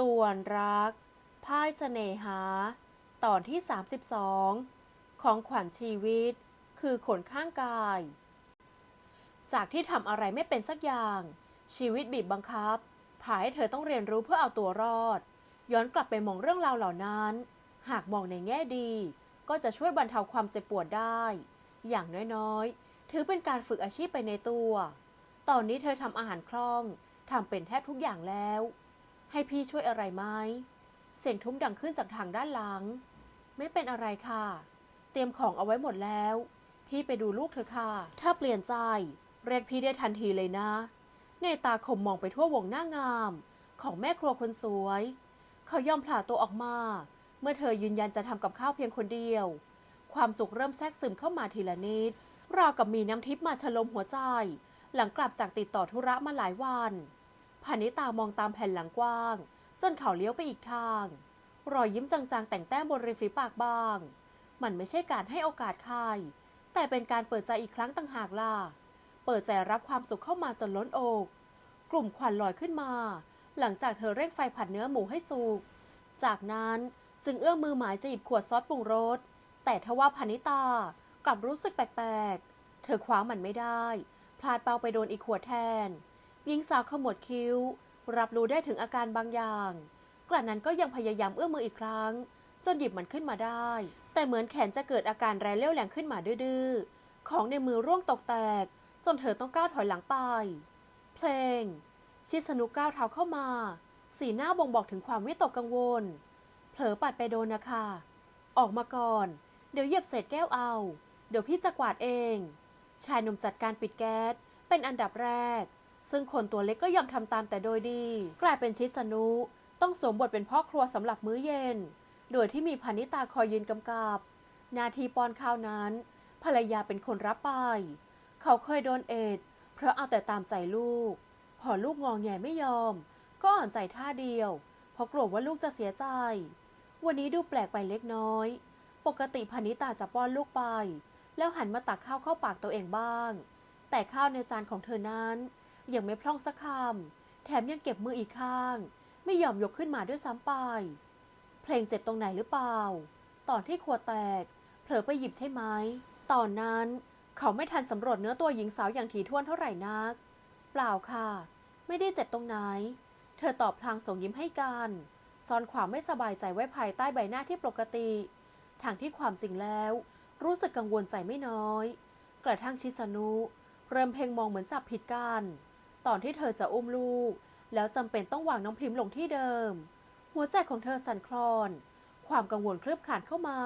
ตวนรัก พ่ายเสน่หา ตอนที่ 32 ของขวัญชีวิต คือขนข้างกาย จากที่ทำอะไรไม่เป็นสักอย่าง ชีวิตบีบบังคับพาให้เธอต้องเรียนรู้เพื่อเอาตัวรอด ย้อนกลับไปมองเรื่องราวเหล่านั้น หากมองในแง่ดี ก็จะช่วยบรรเทาความเจ็บปวดได้ อย่างน้อยๆ ถือเป็นการฝึกอาชีพไปในตัว ตอนนี้เธอทำอาหารคล่องทำเป็นแทบทุกอย่างแล้ว ให้พี่ช่วยอะไรไหมเสียงทุ้มดังขึ้นจากทางด้านหลัง ไม่เป็นอะไรค่ะ เตรียมของเอาไว้หมดแล้ว พี่ไปดูลูกเธอค่ะ ถ้าเปลี่ยนใจ เรียกพี่ได้ทันทีเลยนะเนตาคมมองไปทั่ววงหน้างาม ของแม่ครัวคนสวย เขายอมผลาตัวออกมา เมื่อเธอยืนยันจะทำกับข้าวเพียงคนเดียว ความสุขเริ่มแทรกซึมเข้ามาทีละนิดราวกับมีน้ำทิพย์มาฉลมหัวใจ หลังกลับจากติดต่อธุระมาหลายวัน พานิตามองตามแผ่นหลังกว้าง จนเขาเลี้ยวไปอีกทาง รอยยิ้มจางๆแต่งแต้มบนริมฝีปากบาง มันไม่ใช่การให้โอกาสใคร แต่เป็นการเปิดใจอีกครั้งต่างหากล่ะ เปิดใจรับความสุขเข้ามาจนล้นอก กลุ่มควันลอยขึ้นมา หลังจากเธอเร่งไฟผัดเนื้อหมูให้สุก จากนั้นจึงเอื้อมมือหมายจะหยิบขวดซอสปรุงรส แต่ทว่าพานิตากลับรู้สึกแปลกๆ เธอคว้ามันไม่ได้ พลาดเปาไปโดนอีกขวดแทน หญิงสาวขมวดคิ้ว รับรู้ได้ถึงอาการบางอย่าง กระนั้นก็ยังพยายามเอื้อมมืออีกครั้ง จนหยิบมันขึ้นมาได้ แต่เหมือนแขนจะเกิดอาการแรงเลี้ยวแรงขึ้นมาดื้อของในมือร่วงตกแตก จนเธอต้องก้าวถอยหลังไป เพลง ชิสนุก้าวเท้าเข้ามา สีหน้าบ่งบอกถึงความวิตกกังวล เผลอปัดไปโดนนะคะ ออกมาก่อน เดี๋ยวเหยียบเศษแก้วเอา เดี๋ยวพี่จะกวาดเอง ชายหนุ่มจัดการปิดแก๊ส เป็นอันดับแรก ซึ่งคนตัวเล็กก็ยอมทำตามแต่โดยดี กลายเป็นชิสนุ ต้องสวมบทเป็นพ่อครัวสำหรับมื้อเย็น โดยที่มีพานิตาคอยยืนกำกับ นาทีป้อนข้าวนั้น ภรรยาเป็นคนรับไป เขาเคยโดนเอ็ด เพราะเอาแต่ตามใจลูก พอลูกงองแงไม่ยอม ก็อ่อนใจท่าเดียว เพราะกลัวว่าลูกจะเสียใจ วันนี้ดูแปลกไปเล็กน้อย ปกติพานิตาจะป้อนลูกไป แล้วหันมาตักข้าวเข้าปากตัวเองบ้าง แต่ข้าวในจานของเธอนั้น ยังไม่พร่องสักคำแถมยังเก็บมืออีกข้าง ไม่ยอมยกขึ้นมาด้วยซ้ำไป เพลงเจ็บตรงไหนหรือเปล่า ตอนที่ขวดแตก เผลอไปหยิบใช่ไหม ตอนนั้นเขาไม่ทันสำรวจเนื้อตัวหญิงสาวอย่างถี่ถ้วนเท่าไหร่นัก เปล่าค่ะ ไม่ได้เจ็บตรงไหน เธอตอบพลางส่งยิ้มให้กัน ซ่อนความไม่สบายใจไว้ภายใต้ใบหน้าที่ปกติทางที่ความจริงแล้ว รู้สึกกังวลใจไม่น้อย กระทั่งชิสนุ เริ่มเพ่งมองเหมือนจับผิดกัน ตอนที่เธอจะอุ้มลูก แล้วจำเป็นต้องวางน้องพิมพ์ลงที่เดิม หัวใจของเธอสั่นคลอน ความกังวลเคลือบขานเข้ามา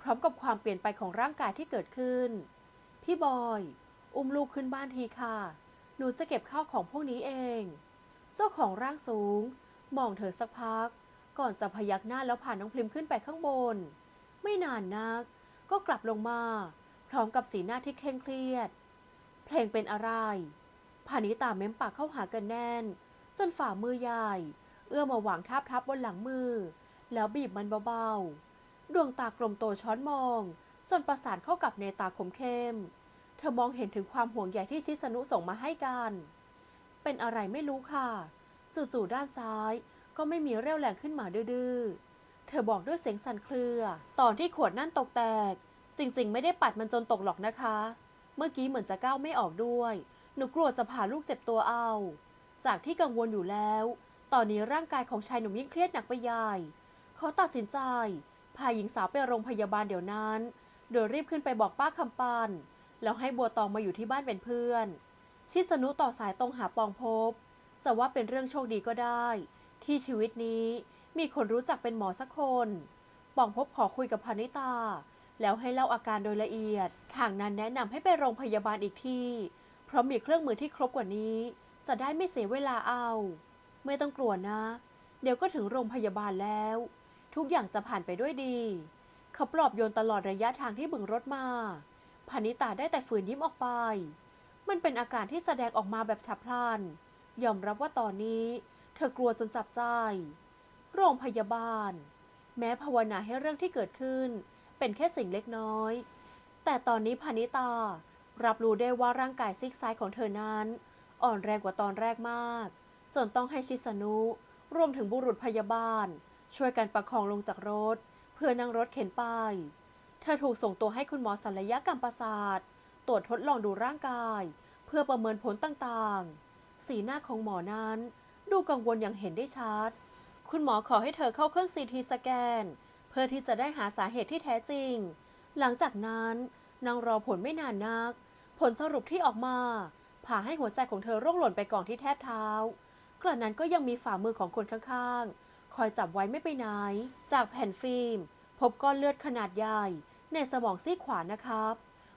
พร้อมกับความเปลี่ยนไปของร่างกายที่เกิดขึ้น พี่บอย อุ้มลูกขึ้นบ้านทีค่ะ หนูจะเก็บข้าวของพวกนี้เอง เจ้าของร่างสูง มองเธอสักพัก ก่อนจะพยักหน้าแล้วพาน้องพิมพ์ขึ้นไปข้างบน ไม่นานนัก ก็กลับลงมา พร้อมกับสีหน้าที่เคร่งเครียด เพลงเป็นอะไร พานิตาเม้มปากเข้าหากันแน่น จนฝ่ามือใหญ่ เอื้อมมาวางทับทับบนหลังมือ แล้วบีบมันเบาๆ ดวงตากลมโตช้อนมอง จนประสานเข้ากับเนตาคมเข้ม เธอมองเห็นถึงความห่วงใยที่ชิสนุส่งมาให้กัน เป็นอะไรไม่รู้ค่ะ จู่ๆด้านซ้ายก็ไม่มีเรี่ยวแรงขึ้นมาดื้อเธอบอกด้วยเสียงสั่นเครือ ตอนที่ขวดนั่นตกแตก จริงๆ ไม่ได้ปัดมันจนตกหรอกนะคะ เมื่อกี้เหมือนจะก้าวไม่ออกด้วย หนูกลัวจะพาลูกเจ็บตัวเอา จากที่กังวลอยู่แล้ว ตอนนี้ร่างกายของชายหนุ่มยิ่งเครียดหนักไปใหญ่เขาตัดสินใจ พาหญิงสาวไปโรงพยาบาลเดี๋ยวนั้น โดยรีบขึ้นไปบอกป้าคำปัน แล้วให้บัวตองมาอยู่ที่บ้านเป็นเพื่อน ชิสนุต่อสายตรงหาปองพบ จะว่าเป็นเรื่องโชคดีก็ได้ ที่ชีวิตนี้มีคนรู้จักเป็นหมอสักคนปองพบขอคุยกับพานิตา แล้วให้เล่าอาการโดยละเอียด ทางนั้นแนะนำให้ไปโรงพยาบาลอีกที่ เพราะมีเครื่องมือที่ครบกว่านี้ จะได้ไม่เสียเวลาเอา ไม่ต้องกลัวนะ เดี๋ยวก็ถึงโรงพยาบาลแล้ว ทุกอย่างจะผ่านไปด้วยดีเขาปลอบโยนตลอดระยะทางที่บึงรถมาพานิตาได้แต่ฝืนยิ้มออกไป มันเป็นอาการที่แสดงออกมาแบบฉับพลัน ยอมรับว่าตอนนี้ เธอกลัวจนจับใจ โรงพยาบาล แม้ภาวนาให้เรื่องที่เกิดขึ้น เป็นแค่สิ่งเล็กน้อย แต่ตอนนี้พานิตา รับรู้ได้ว่าร่างกายซีกซ้ายของเธอนั้น อ่อนแรงกว่าตอนแรกมาก จนต้องให้ชิสนุรวมถึงบุรุษพยาบาล ช่วยกันประคองลงจากรถ เพื่อนั่งรถเข็นไป เธอถูกส่งตัวให้คุณหมอศัลยกรรมประสาท ตรวจทดลองดูร่างกาย เพื่อประเมินผลต่างๆ สีหน้าของหมอนั้น ดูกังวลอย่างเห็นได้ชัด คุณหมอขอให้เธอเข้าเครื่องซีทีสแกน เพื่อที่จะได้หาสาเหตุที่แท้จริง หลังจากนั้นนางรอผลไม่นานนัก ผลสรุปที่ออกมาผ่าให้หัวใจของเธอร่วงหล่นไปกองที่แทบเท้า กระนั้นก็ยังมีฝ่ามือของคนข้างๆ คอยจับไว้ไม่ไปไหน จากแผ่นฟิล์ม พบก้อนเลือดขนาดใหญ่ ในสมองซีขวานะครับ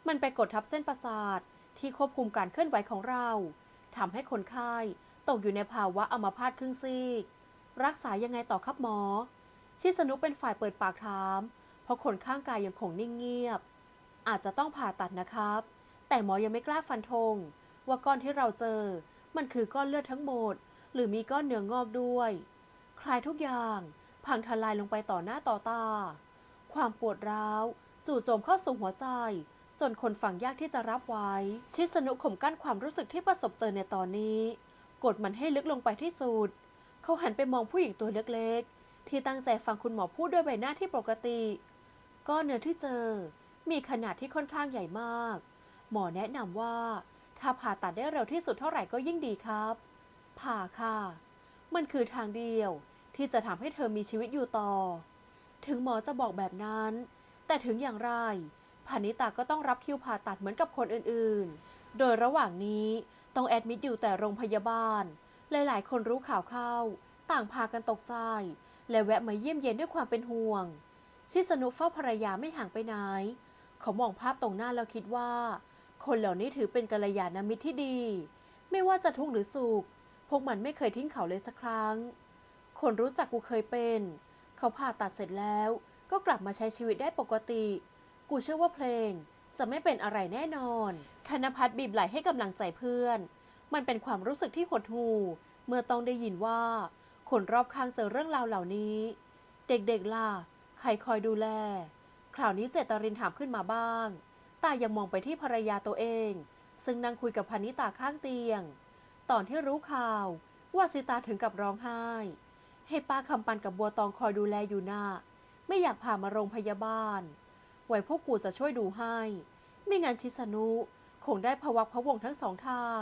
มันไปกดทับเส้นประสาท ที่ควบคุมการเคลื่อนไหวของเราทำให้คนไข้ตกอยู่ในภาวะอัมพาตครึ่งซีก รักษายังไงต่อครับหมอ ชิสนุเป็นฝ่ายเปิดปากถาม เพราะคนข้างกายยังคงนิ่งเงียบ อาจจะต้องผ่าตัดนะครับ แต่หมอยังไม่กล้าฟันธงว่าก้อนที่เราเจอ มันคือก้อนเลือดทั้งหมด หรือมีก้อนเนื้องอกด้วย คลายทุกอย่างพังทลายลงไปต่อหน้าต่อตา ความปวดร้าว จู่โจมเข้าสู่หัวใจ จนคนฟังยากที่จะรับไว้ ชิสนุข่มกั้นความรู้สึกที่ประสบเจอในตอนนี้ กดมันให้ลึกลงไปที่สุด เขาหันไปมองผู้หญิงตัวเล็กๆ ที่ตั้งใจฟังคุณหมอพูดด้วยใบหน้าที่ปกติ ก้อนเนื้อที่เจอ มีขนาดที่ค่อนข้างใหญ่มาก หมอแนะนำว่า ถ้าผ่าตัดได้เร็วที่สุดเท่าไหร่ก็ยิ่งดีครับ ผ่าค่ะ มันคือทางเดียวที่จะทำให้เธอมีชีวิตอยู่ต่อ ถึงหมอจะบอกแบบนั้น แต่ถึงอย่างไรพานิตาก็ต้องรับคิวผ่าตัดเหมือนกับคนอื่นๆ โดยระหว่างนี้ต้องแอดมิดอยู่แต่โรงพยาบาล หลายๆ คนรู้ข่าวเข้า ต่างพากันตกใจ และแวะมาเยี่ยมเยียนด้วยความเป็นห่วง ชิสนุเฝ้าภรรยาไม่ห่างไปไหน เขามองภาพตรงหน้าแล้วคิดว่า คนเหล่านี้ถือเป็นกัลยาณมิตรที่ดี ไม่ว่าจะทุกข์หรือสุข พวกมันไม่เคยทิ้งเขาเลยสักครั้ง คนรู้จักกูเคยเป็น เขาผ่าตัดเสร็จแล้ว ก็กลับมาใช้ชีวิตได้ปกติ กูเชื่อว่าเพลงจะไม่เป็นอะไรแน่นอน ธนพัฒน์บีบไหลให้กำลังใจเพื่อน มันเป็นความรู้สึกที่หดหู่ เมื่อต้องได้ยินว่า คนรอบข้างเจอเรื่องราวเหล่านี้ เด็กๆล่ะ ใครคอยดูแล คราวนี้เจตรินถามขึ้นมาบ้าง ตายังมองไปที่ภรรยาตัวเอง ซึ่งนั่งคุยกับพานิตาข้างเตียง ตอนที่รู้ข่าว ว่าสิตาถึงกับร้องไห้ ให้ป้าคำปันกับบัวตองคอยดูแลอยู่หน่ะไม่อยากพามาโรงพยาบาล ไว้พวกกูจะช่วยดูให้ ไม่งั้นชิสนุคงได้พวักพะวงทั้งสองทาง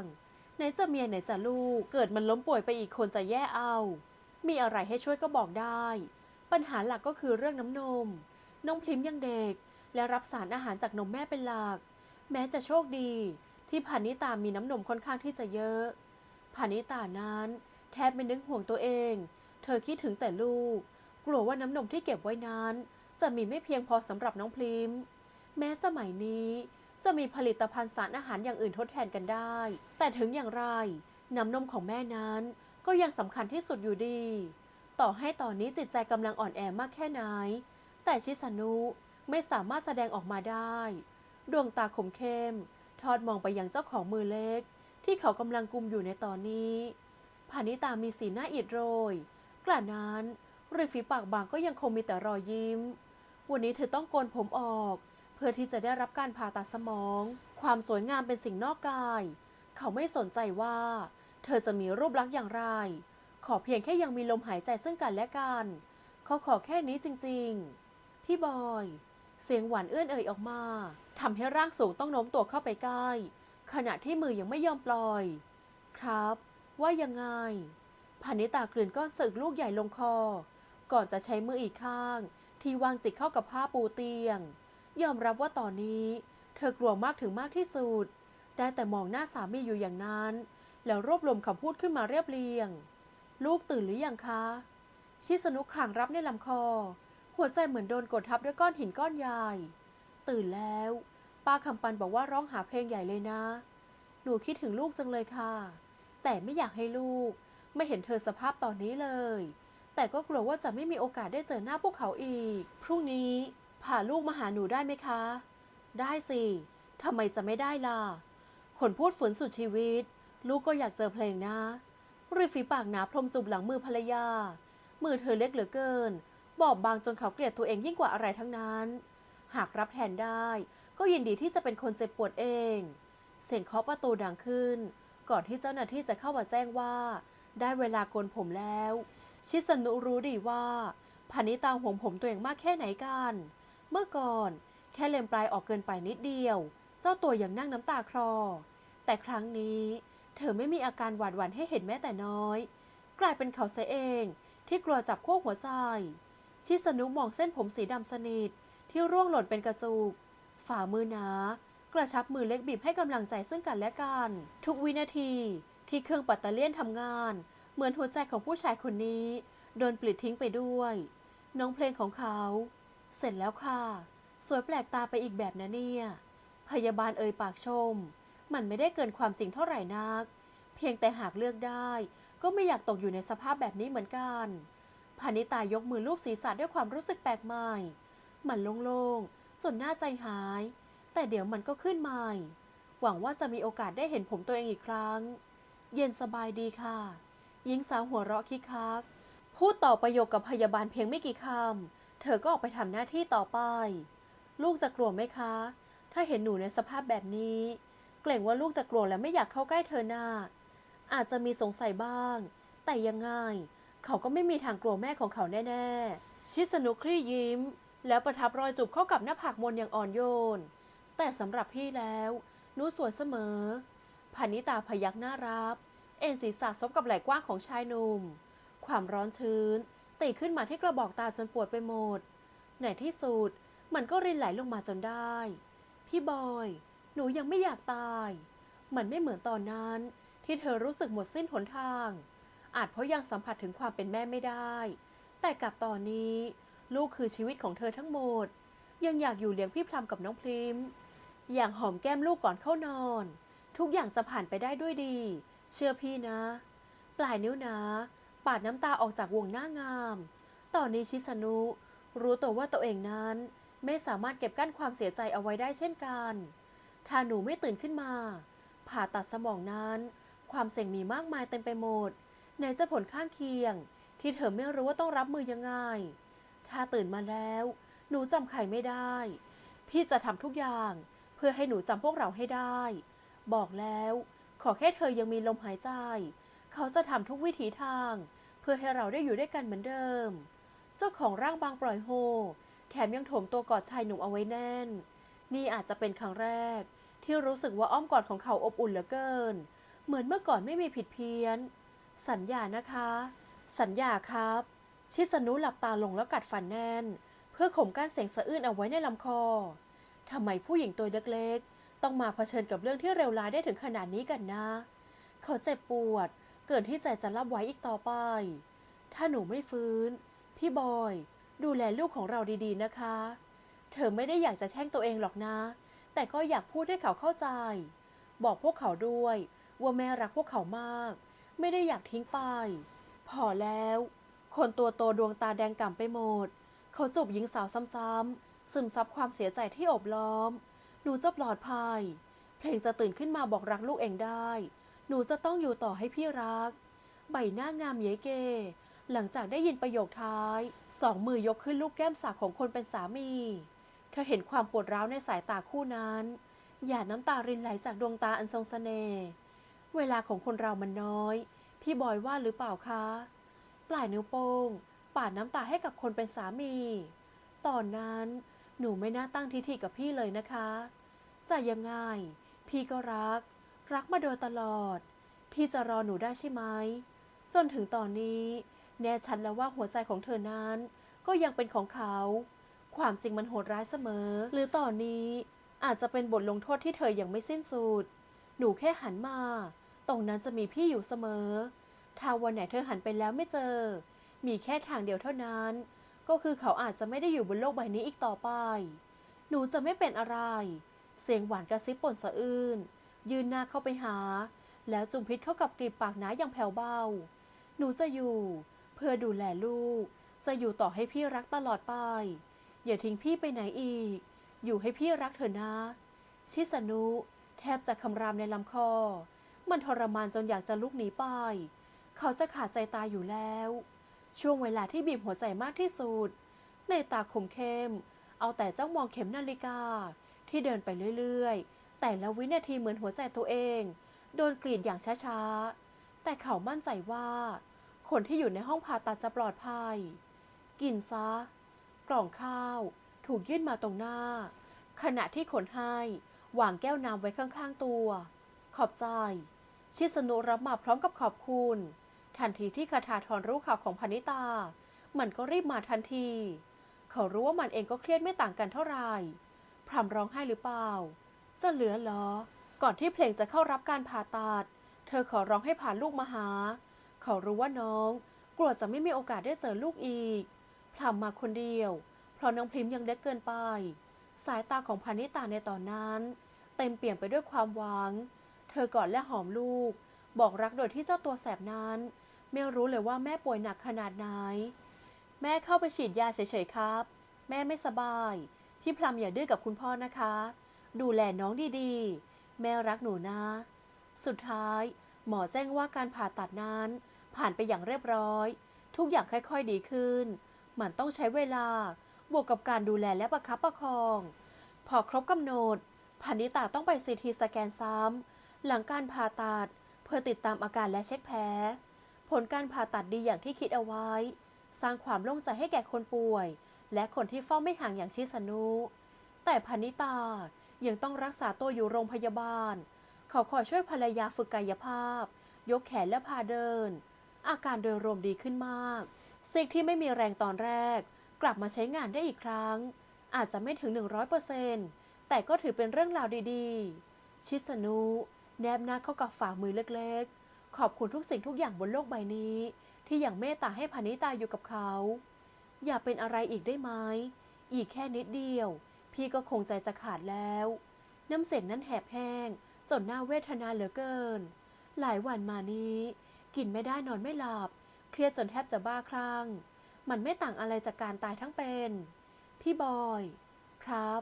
ไหนจะเมียไหนจะลูก เกิดมันล้มป่วยไปอีกคนจะแย่เอา มีอะไรให้ช่วยก็บอกได้ ปัญหาหลักก็คือเรื่องน้ำนม น้องพลิมยังเด็ก และรับสารอาหารจากนมแม่เป็นหลัก แม้จะโชคดี ที่พานิตามีน้ำนมค่อนข้างที่จะเยอะพานิตานั้น แทบไม่นึกห่วงตัวเอง เธอคิดถึงแต่ลูก กลัวว่าน้ำนมที่เก็บไว้นั้น จะมีไม่เพียงพอสำหรับน้องพลิม แม้สมัยนี้จะมีผลิตภัณฑ์สารอาหารอย่างอื่นทดแทนกันได้ แต่ถึงอย่างไร น้ำนมของแม่นั้นก็ยังสำคัญที่สุดอยู่ดี ต่อให้ตอนนี้จิตใจกำลังอ่อนแอมากแค่ไหน แต่ชิสนุ ไม่สามารถแสดงออกมาได้ ดวงตาคมเข้ม ทอดมองไปยังเจ้าของมือเล็ก ที่เขากำลังกุมอยู่ในตอนนี้พานิตามีสีหน้าอิดโรย กระนั้นริมฝีปากบางก็ยังคงมีแต่รอยยิ้ม วันนี้เธอต้องโกนผมออก เพื่อที่จะได้รับการผ่าตัดสมอง ความสวยงามเป็นสิ่งนอกกาย เขาไม่สนใจว่า เธอจะมีรูปลักษณ์อย่างไร ขอเพียงแค่ยังมีลมหายใจซึ่งกันและกัน เขาขอแค่นี้จริงๆ พี่บอย เสียงหวานเอื้อนเอ่ยออกมาทำให้ร่างสูงต้องโน้มตัวเข้าไปใกล้ ขณะที่มือยังไม่ยอมปล่อย ครับ ว่ายังไงพานิตากลืนก้อนสึกลูกใหญ่ลงคอ ก่อนจะใช้มืออีกข้าง ที่วางจิกเข้ากับผ้าปูเตียง ยอมรับว่าตอนนี้ เธอกลัวมากถึงมากที่สุด ได้แต่มองหน้าสามีอยู่อย่างนั้น แล้วรวบรวมคำพูดขึ้นมาเรียบเรียง ลูกตื่นหรือยังคะ ชิสนุขลางรับในลำคอ หัวใจเหมือนโดนกดทับด้วยก้อนหินก้อนใหญ่ ตื่นแล้ว ป้าคำปันบอกว่าร้องหาเพลงใหญ่เลยนะ หนูคิดถึงลูกจังเลยค่ะ แต่ไม่อยากให้ลูก ไม่เห็นเธอสภาพตอนนี้เลย แต่ก็กลัวว่าจะไม่มีโอกาสได้เจอหน้าพวกเขาอีก พรุ่งนี้พาลูกมาหาหนูได้ไหมคะ ได้สิทำไมจะไม่ได้ล่ะ คนพูดฝืนสุดชีวิต ลูกก็อยากเจอเพลงนะริมฝีปากหนาพรมจุบหลังมือภรรยา มือเธอเล็กเหลือเกิน บอบบางจนเขาเกลียดตัวเองยิ่งกว่าอะไรทั้งนั้น หากรับแทนได้ ก็ยินดีที่จะเป็นคนเจ็บปวดเอง เสียงเคาะประตูดังขึ้น ก่อนที่เจ้าหน้าที่จะเข้ามาแจ้งว่า ได้เวลาโกนผมแล้ว ชิสนุรู้ดีว่าพานิตาห่วงผมตัวเองมากแค่ไหนกัน เมื่อก่อนแค่เล็มปลายออกเกินไปนิดเดียว เจ้าตัวยังนั่งน้ำตาคลอ แต่ครั้งนี้เธอไม่มีอาการหวาดหวั่นให้เห็นแม้แต่น้อย กลายเป็นเขาเสียเองที่กลัวจับขั้วหัวใจ ชิสนุมองเส้นผมสีดำสนิทที่ร่วงหล่นเป็นกระจุก ฝ่ามือหนา กระชับมือเล็กบีบให้กำลังใจซึ่งกันและกัน ทุกวินาทีที่เครื่องปัตเตเลียนทำงาน เหมือนหัวใจของผู้ชายคนนี้ โดนปลิดทิ้งไปด้วย น้องเพลงของเขา เสร็จแล้วค่ะ สวยแปลกตาไปอีกแบบนะเนี่ย พยาบาลเอ่ยปากชม มันไม่ได้เกินความจริงเท่าไหร่นัก เพียงแต่หากเลือกได้ ก็ไม่อยากตกอยู่ในสภาพแบบนี้เหมือนกัน พานิตายกมือลูบศีรษะด้วยความรู้สึกแปลกใหม่ มันโล่งๆจนหน้าใจหาย แต่เดี๋ยวมันก็ขึ้นใหม่ หวังว่าจะมีโอกาสได้เห็นผมตัวเองอีกครั้ง เย็นสบายดีค่ะ หญิงสาวหัวเราะคิกคัก พูดต่อประโยคกับพยาบาลเพียงไม่กี่คำ เธอก็ออกไปทำหน้าที่ต่อไป ลูกจะกลัวไหมคะ ถ้าเห็นหนูในสภาพแบบนี้ เกรงว่าลูกจะกลัวและไม่อยากเข้าใกล้เธอนาอาจจะมีสงสัยบ้าง แต่ยังไง เขาก็ไม่มีทางกลัวแม่ของเขาแน่ๆ ชิสนุคลี่ยิ้ม แล้วประทับรอยจูบเข้ากับหน้าผากมนอย่างอ่อนโยน แต่สำหรับพี่แล้วหนูสวยเสมอพานิตาพยักหน้ารับ เอ็นศีรษะซบกับไหล่กว้างของชายหนุ่ม ความร้อนชื้นตีขึ้นมาที่กระบอกตาจนปวดไปหมด ในที่สุดมันก็รินไหลลงมาจนได้ พี่บอย หนูยังไม่อยากตาย มันไม่เหมือนตอนนั้นที่เธอรู้สึกหมดสิ้นหนทาง อาจเพราะยังสัมผัสถึงความเป็นแม่ไม่ได้ แต่กับตอนนี้ลูกคือชีวิตของเธอทั้งหมด ยังอยากอยู่เลี้ยงพี่พรำกับน้องพริม อย่างหอมแก้มลูกก่อนเข้านอน ทุกอย่างจะผ่านไปได้ด้วยดี เชื่อพี่นะ ปลายนิ้วนะ ปาดน้ำตาออกจากวงหน้างาม ตอนนี้ชิสนุ รู้ตัวว่าตัวเองนั้น ไม่สามารถเก็บกั้นความเสียใจเอาไว้ได้เช่นกัน ถ้าหนูไม่ตื่นขึ้นมา ผ่าตัดสมองนั้น ความเสี่ยงมีมากมายเต็มไปหมด ไหนจะผลข้างเคียง ที่เธอไม่รู้ว่าต้องรับมือยังไง ถ้าตื่นมาแล้ว หนูจำใครไม่ได้ พี่จะทำทุกอย่างเพื่อให้หนูจำพวกเราให้ได้ บอกแล้ว ขอแค่เธอยังมีลมหายใจ เขาจะทำทุกวิถีทาง เพื่อให้เราได้อยู่ด้วยกันเหมือนเดิม เจ้าของร่างบางปล่อยโฮ แถมยังโถมตัวกอดชายหนุ่มเอาไว้แน่น นี่อาจจะเป็นครั้งแรก ที่รู้สึกว่าอ้อมกอดของเขาอบอุ่นเหลือเกิน เหมือนเมื่อก่อนไม่มีผิดเพี้ยน สัญญานะคะ สัญญาครับ ชิสนุหลับตาลงแล้วกัดฟันแน่น เพื่อข่มกั้นเสียงสะอื้นเอาไว้ในลำคอทำไมผู้หญิงตัวเล็กๆ ต้องมาเผชิญกับเรื่องที่เลวร้ายได้ถึงขนาดนี้กันนะ เขาเจ็บปวด เกินที่ใจจะรับไว้อีกต่อไป ถ้าหนูไม่ฟื้น พี่บอย ดูแลลูกของเราดีๆนะคะ เธอไม่ได้อยากจะแช่งตัวเองหรอกนะ แต่ก็อยากพูดให้เขาเข้าใจ บอกพวกเขาด้วยว่าแม่รักพวกเขามาก ไม่ได้อยากทิ้งไป พอแล้ว คนตัวโตดวงตาแดงก่ำไปหมด เขาจูบหญิงสาวซ้ำๆซึมซับความเสียใจที่โอบล้อม หนูจะปลอดภัย เพลงจะตื่นขึ้นมาบอกรักลูกเองได้ หนูจะต้องอยู่ต่อให้พี่รัก ใบหน้างามเย้เก หลังจากได้ยินประโยคท้าย สองมือยกขึ้นลูกแก้มสากของคนเป็นสามี เธอเห็นความปวดร้าวในสายตาคู่นั้น หยาดน้ำตารินไหลจากดวงตาอันทรงสเสน่ห์ เวลาของคนเรามันน้อย พี่บอยว่าหรือเปล่าคะ ปลายนิ้วโป้งปาดน้ำตาให้กับคนเป็นสามี ตอนนั้นหนูไม่น่าตั้งทิฐิกับพี่เลยนะคะ จะยังไง พี่ก็รัก รักมาโดยตลอด พี่จะรอหนูได้ใช่ไหม จนถึงตอนนี้ แน่ชัดแล้วว่าหัวใจของเธอนั้น ก็ยังเป็นของเขา ความจริงมันโหดร้ายเสมอ หรือตอนนี้อาจจะเป็นบทลงโทษที่เธอยังไม่สิ้นสุด หนูแค่หันมา รงนั้นจะมีพี่อยู่เสมอ ถ้าวันไหนเธอหันไปแล้วไม่เจอ มีแค่ทางเดียวเท่านั้น ก็คือเขาอาจจะไม่ได้อยู่บนโลกใบนี้อีกต่อไป หนูจะไม่เป็นอะไร เสียงหวานกระซิบปนสะอื้น ยืนหน้าเข้าไปหา แล้วจุมพิษเข้ากับกลีบปากหนาอย่างแผ่วเบา หนูจะอยู่ เพื่อดูแลลูก จะอยู่ต่อให้พี่รักตลอดไป อย่าทิ้งพี่ไปไหนอีก อยู่ให้พี่รักเถอะนะ ชิสนุแทบจะคำรามในลำคอ มันทรมานจนอยากจะลุกหนีไป เขาจะขาดใจตายอยู่แล้ว ช่วงเวลาที่บีบหัวใจมากที่สุด ในตาคมเข้ม เอาแต่จ้องมองเข็มนาฬิกา ที่เดินไปเรื่อยๆ แต่ละวินาทีเหมือนหัวใจตัวเอง โดนกรีดอย่างช้าๆ แต่เขามั่นใจว่า คนที่อยู่ในห้องผ่าตัดจะปลอดภัย กินซะ กล่องข้าว ถูกยื่นมาตรงหน้า ขณะที่คนให้วางแก้วน้ำไว้ข้างๆตัว ขอบใจ ชิสนุรับมาพร้อมกับขอบคุณ ทันทีที่คาถาทรรู้ข่าวของพนิตา มันก็รีบมาทันที เขารู้ว่ามันเองก็เครียดไม่ต่างกันเท่าไหร่พรำร้องไห้หรือเปล่า จะเหลือเหรอ ก่อนที่เพลงจะเข้ารับการผ่าตัด เธอขอร้องให้พานลูกมาหา เขารู้ว่าน้อง กลัวจะไม่มีโอกาสได้เจอลูกอีกพรำมาคนเดียว เพราะน้องพริมยังเด็กเกินไป สายตาของพานิตาในตอนนั้น เต็มเปี่ยมไปด้วยความหวัง เธอกอดและหอมลูก บอกรักโดยที่เจ้าตัวแสบนั้น ไม่รู้เลยว่าแม่ป่วยหนักขนาดไหน แม่เข้าไปฉีดยาเฉยๆครับ แม่ไม่สบาย พี่พลัมอย่าดื้อกับคุณพ่อนะคะ ดูแลน้องดีๆ แม่รักหนูนะ สุดท้าย หมอแจ้งว่าการผ่าตัดนั้น ผ่านไปอย่างเรียบร้อย ทุกอย่างค่อยๆดีขึ้น มันต้องใช้เวลา บวกกับการดูแลและประคับประคอง พอครบกำหนดพานิตาต้องไปซีทีสแกนซ้ำ หลังการผ่าตัด เพื่อติดตามอาการและเช็คแผลผลการผ่าตัดดีอย่างที่คิดเอาไว้ สร้างความโล่งใจให้แก่คนป่วย และคนที่เฝ้าไม่ห่างอย่างชิสนุ แต่พานิตายังต้องรักษาตัวอยู่โรงพยาบาล เขาคอยช่วยภรรยาฝึกกายภาพ ยกแขนและพาเดิน อาการโดยรวมดีขึ้นมากสิ่งที่ไม่มีแรงตอนแรก กลับมาใช้งานได้อีกครั้ง อาจจะไม่ถึง 100%แต่ก็ถือเป็นเรื่องราวดีๆ ชิสนุ แนบหน้าเข้ากับฝ่ามือเล็กๆ ขอบคุณทุกสิ่งทุกอย่างบนโลกใบนี้ ที่อย่างเมตตาให้พานิตาอยู่กับเขา อย่าเป็นอะไรอีกได้ไหม อีกแค่นิดเดียว พี่ก็คงใจจะขาดแล้ว น้ำเสียงนั้นแหบแห้ง จนหน่าเวทนาเหลือเกิน หลายวันมานี้ กินไม่ได้นอนไม่หลับ เครียดจนแทบจะบ้าคลั่ง มันไม่ต่างอะไรจากการตายทั้งเป็น พี่บอย ครับ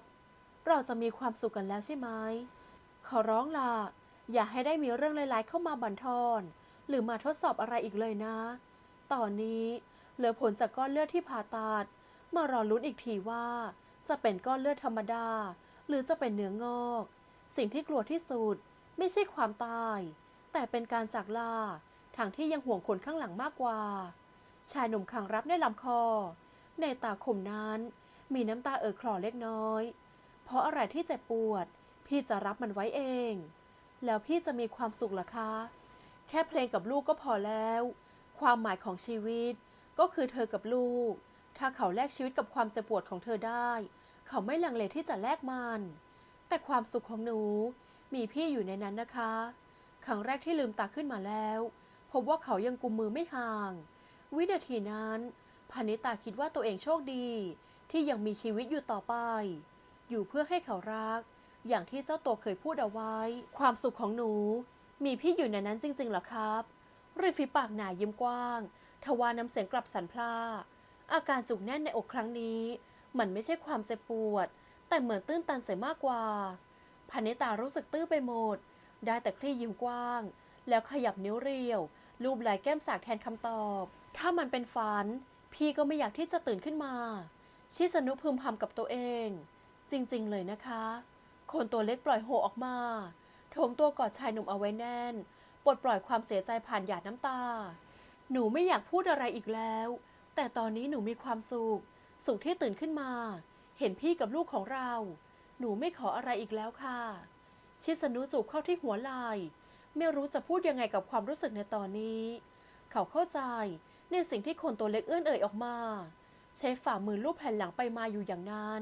เราจะมีความสุขกันแล้วใช่ไหมขอร้องล่ะ อย่าให้ได้มีเรื่องร้ายๆเข้ามาบั่นทอน หรือมาทดสอบอะไรอีกเลยนะ ตอนนี้เหลือผลจากก้อนเลือดที่ผ่าตัด มารอลุ้นอีกทีว่า จะเป็นก้อนเลือดธรรมดา หรือจะเป็นเนื้องอก สิ่งที่กลัวที่สุดไม่ใช่ความตาย แต่เป็นการจากลาทางที่ยังห่วงคนข้างหลังมากกว่า ชายหนุ่มขังรับในลำคอ ในตาคมนั้นมีน้ำตาเอ่อคลอเล็กน้อย เพราะอะไรที่เจ็บปวด พี่จะรับมันไว้เอง แล้วพี่จะมีความสุขเหรอคะ แค่เพลงกับลูกก็พอแล้ว ความหมายของชีวิตก็คือเธอกับลูก ถ้าเขาแลกชีวิตกับความเจ็บปวดของเธอได้ เขาไม่ลังเลที่จะแลกมัน แต่ความสุขของหนูมีพี่อยู่ในนั้นนะคะ ครั้งแรกที่ลืมตาขึ้นมาแล้วพบว่าเขายังกุมมือไม่ห่าง วินาทีนั้นพานิตาคิดว่าตัวเองโชคดี ที่ยังมีชีวิตอยู่ต่อไป อยู่เพื่อให้เขารัก อย่างที่เจ้าตัวเคยพูดเอาไว้ ความสุขของหนู มีพี่อยู่ในนั้นจริงๆหรอครับริมฝีปากหนายิ้มกว้าง ทวาน้ำเสียงกลับสันพลาอาการจุกแน่นในอกครั้งนี้ มันไม่ใช่ความเจ็บปวด แต่เหมือนตื้นตันเสียมากกว่าพานิตารู้สึกตื้อไปหมด ได้แต่คลี่ยิ้มกว้าง แล้วขยับนิ้วเรียว รูปไหลแก้มสากแทนคำตอบ ถ้ามันเป็นฝัน พี่ก็ไม่อยากที่จะตื่นขึ้นมา ชิสนุพึมพำกับตัวเอง จริงๆเลยนะคะ คนตัวเล็กปล่อยโฮออกมาโถมตัวกอดชายหนุ่มเอาไว้แน่น ปลดปล่อยความเสียใจผ่านหยาดน้ำตา หนูไม่อยากพูดอะไรอีกแล้ว แต่ตอนนี้หนูมีความสุข สุขที่ตื่นขึ้นมา เห็นพี่กับลูกของเรา หนูไม่ขออะไรอีกแล้วค่ะ ชิสนุจูบเข้าที่หัวไหล่ไม่รู้จะพูดยังไงกับความรู้สึกในตอนนี้ เขาเข้าใจในสิ่งที่คนตัวเล็กเอื้อนเอ่ยออกมา ใช้ฝ่ามือลูบแผ่นหลังไปมาอยู่อย่างนั้น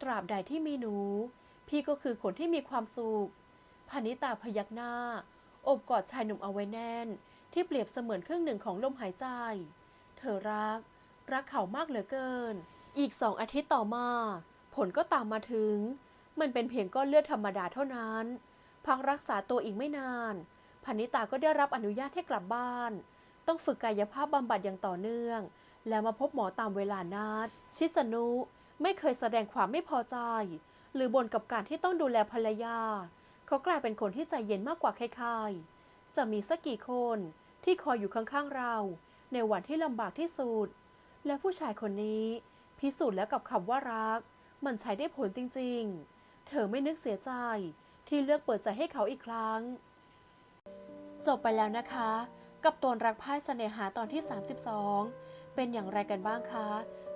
ตราบใดที่มีหนู พี่ก็คือคนที่มีความสุขพานิตาพยักหน้า อบกอดชายหนุ่มเอาไว้แน่น ที่เปรียบเสมือนครึ่งหนึ่งของลมหายใจ เธอรัก รักเขามากเหลือเกิน อีกสองอาทิตย์ต่อมา ผลก็ตามมาถึง มันเป็นเพียงก้อนเลือดธรรมดาเท่านั้น พักรักษาตัวอีกไม่นานพานิตาก็ได้รับอนุญาตให้กลับบ้าน ต้องฝึกกายภาพบำบัดอย่างต่อเนื่อง แล้วมาพบหมอตามเวลานัด ชิสนุไม่เคยแสดงความไม่พอใจ หรือบ่นกับการที่ต้องดูแลภรรยา เขากลายเป็นคนที่ใจเย็นมากกว่าใครๆจะมีสักกี่คนที่คอยอยู่ข้างๆเรา ในวันที่ลำบากที่สุด และผู้ชายคนนี้ พิสูจน์แล้วกับคำว่ารัก มันใช้ได้ผลจริงๆ เธอไม่นึกเสียใจที่เลือกเปิดใจให้เขาอีกครั้ง จบไปแล้วนะคะ กับตนรักพ่ายเสน่หาตอนที่ 32 เป็นอย่างไรกันบ้างคะ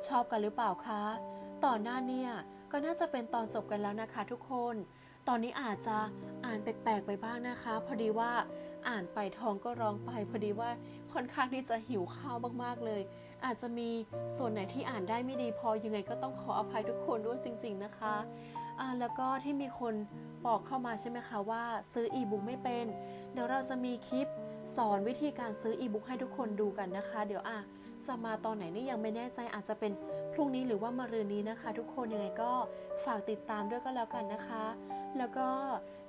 ชอบกันหรือเปล่าคะ ตอนหน้าเนี่ย ก็น่าจะเป็นตอนจบกันแล้วนะคะทุกคน ตอนนี้อาจจะอ่านแปลกๆไปบ้างนะคะ พอดีว่าอ่านไปท้องก็ร้องไป พอดีว่าค่อนข้างที่จะหิวข้าวมากๆเลย อาจจะมีส่วนไหนที่อ่านได้ไม่ดีพอยังไงก็ต้องขออภัยทุกคนด้วยจริง ๆนะคะอ่าแล้วก็ที่มีคนบอกเข้ามาใช่ไหมคะว่าซื้ออีบุ๊กไม่เป็น เดี๋ยวเราจะมีคลิปสอนวิธีการซื้ออีบุ๊กให้ทุกคนดูกันนะคะ เดี๋ยวอะจะมาตอนไหนนี่ยังไม่แน่ใจอาจจะเป็น พรุ่งนี้หรือว่ามารืนนี้นะคะ ทุกคนยังไงก็ฝากติดตามด้วยก็แล้วกันนะคะ แล้วก็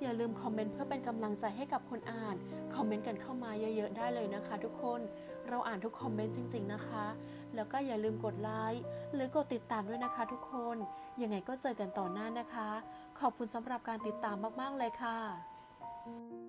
อย่าลืมคอมเมนต์เพื่อเป็นกำลังใจให้กับคนอ่านคอมเมนต์กันเข้ามาเยอะๆได้เลยนะคะ ทุกคนเราอ่านทุกคอมเมนต์จริง ๆนะคะ แล้วก็อย่าลืมกดไลค์หรือกดติดตามด้วยนะคะ ทุกคนยังไงก็เจอกันต่อหน้านะคะ ขอบคุณสำหรับการติดตามมากๆเลยค่ะ